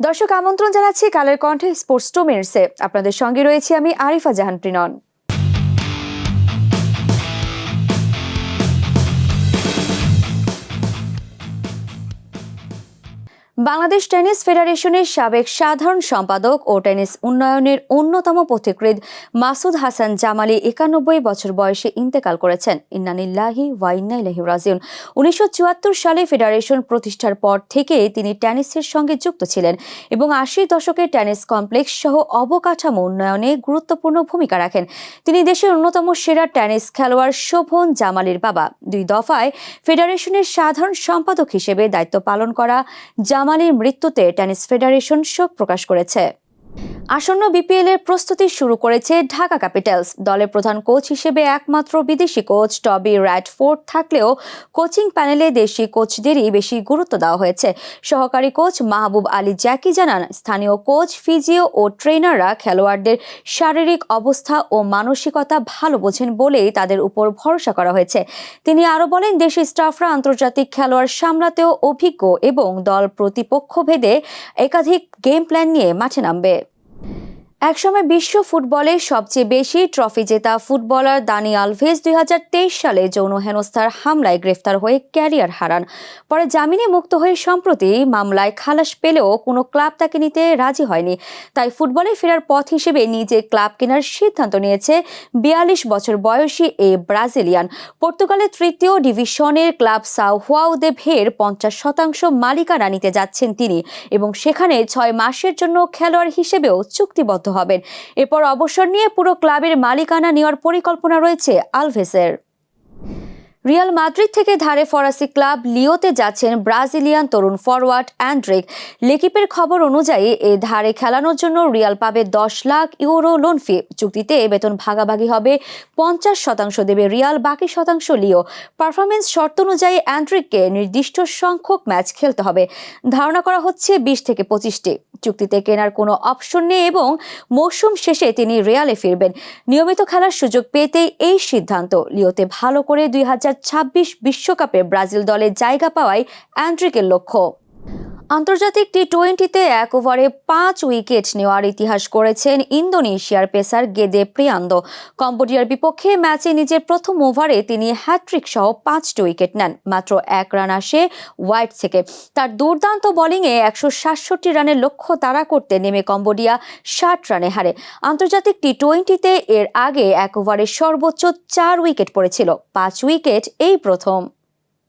দর্শক আমন্ত্রণ জানাচ্ছি কালের কণ্ঠে স্পোর্টস টু মিনিটসে আপনাদের সঙ্গে রয়েছি আমি আরিফা জাহান প্রিনন বাংলাদেশ টেনিস ফেডারেশনের সাবেক সাধারণ সম্পাদক ও টেনিস উন্নয়নের অন্যতম পথিকৃৎ মাসুদ হাসান জামালি একানব্বই বছর বয়সে ইন্তেকাল করেছেন। ইন্নানিল্লাহি ওয়াইন্না ইলাহি রাজিউন। উনিশশো চুয়াত্তর সালে ফেডারেশন প্রতিষ্ঠার পর থেকে তিনি টেনিসের সঙ্গে যুক্ত ছিলেন এবং আশি দশকে টেনিস কমপ্লেক্স সহ অবকাঠামো উন্নয়নে গুরুত্বপূর্ণ ভূমিকা রাখেন। তিনি দেশের অন্যতম সেরা টেনিস খেলোয়াড় শোভন জামালির বাবা। দুই দফায় ফেডারেশনের সাধারণ সম্পাদক হিসেবে দায়িত্ব পালন করা জামালির মৃত্যুতে টেনিস ফেডারেশন শোক প্রকাশ করেছে। আসন্ন বিপিএল এর প্রস্তুতি শুরু করেছে ঢাকা ক্যাপিটালস। দলের প্রধান কোচ হিসেবে একমাত্র বিদেশি কোচ টবি র্যাডফোর্ড থাকলেও কোচিং প্যানেলে দেশি কোচদেরই বেশি গুরুত্ব দেওয়া হয়েছে। সহকারী কোচ মাহবুব আলী জ্যাকি জানান, স্থানীয় কোচ, ফিজিও ও ট্রেনাররা খেলোয়াড়দের শারীরিক অবস্থা ও মানসিকতা ভালো বোঝেন বলেই তাদের উপর ভরসা করা হয়েছে। তিনি আরও বলেন, দেশি স্টাফরা আন্তর্জাতিক খেলোয়াড় সামলাতেও অভিজ্ঞ এবং দল প্রতিপক্ষ ভেদে একাধিক গেম প্ল্যান নিয়ে মাঠে নামবে। একসময় বিশ্ব ফুটবলে সবচেয়ে বেশি ট্রফি জেতা ফুটবলার দানি আলভেজ দুই সালে যৌন হেনস্থার হামলায় গ্রেফতার হয়ে ক্যারিয়ার হারান। পরে জামিনে মুক্ত হয়ে সম্প্রতি মামলায় খালাস পেলেও কোনো ক্লাব তাকে নিতে রাজি হয়নি। তাই ফুটবলে ফেরার পথ হিসেবে নিজে ক্লাব কেনার সিদ্ধান্ত নিয়েছে বিয়াল্লিশ বছর বয়সী এ ব্রাজিলিয়ান। পর্তুগালের তৃতীয় ডিভিশনের club Sao Joao de Ver পঞ্চাশ শতাংশ মালিকানা নিতে যাচ্ছেন তিনি এবং সেখানে ছয় মাসের জন্য খেলোয়াড় হিসেবেও চুক্তিবদ্ধ হবেন এরপর অবসর নিয়ে পুরো ক্লাবের মালিকানা নেওয়ার পরিকল্পনা রয়েছে আলভেসের। রিয়াল মাদ্রিদ থেকে ধারে ফরাসি ক্লাব লিওতে যাচ্ছেন ব্রাজিলিয়ান তরুণ ফরওয়ার্ড অ্যান্ড্রিক। লেকিপের খবর অনুযায়ী, এ ধারে খেলানোর জন্য রিয়াল পাবে দশ লাখ ইউরো লোন ফি। চুক্তিতে বেতন ভাগাভাগি হবে। পঞ্চাশ শতাংশ দেবে রিয়াল, বাকি শতাংশ লিও। পারফরমেন্স শর্ত অনুযায়ী অ্যান্ড্রিককে নির্দিষ্ট সংখ্যক ম্যাচ খেলতে হবে। ধারণা করা হচ্ছে বিশ থেকে পঁচিশটি। চুক্তিতে কেনার কোনো অপশন নেই এবং মৌসুম শেষে তিনি রিয়ালে ফিরবেন। নিয়মিত খেলার সুযোগ পেতেই এই সিদ্ধান্ত। লিওতে ভালো করে দুই বিশ্বকাপে ব্রাজিল দলে জায়গা পাওয়াই অ্যান্ড্রিকের লক্ষ্য। আন্তর্জাতিক টি টোয়েন্টিতে এক ওভারে পাঁচ উইকেট নেওয়ার ইতিহাস করেছেন ইন্দোনেশিয়ার পেসার গেদে প্রিয়ান্দ কম্বোডিয়ার বিপক্ষে ম্যাচে নিজের প্রথম ওভারে তিনি হ্যাট্রিক সহ পাঁচটি উইকেট নেন, মাত্র এক রান আসে হোয়াইট থেকে। তার দুর্দান্ত বোলিংয়ে একশো সাতষট্টি রানের লক্ষ্য তাড়া করতে নেমে কম্বোডিয়া ষাট রানে হারে। আন্তর্জাতিক টি টোয়েন্টিতে এর আগে এক ওভারে সর্বোচ্চ চার উইকেট পড়েছিল, পাঁচ উইকেট এই প্রথম।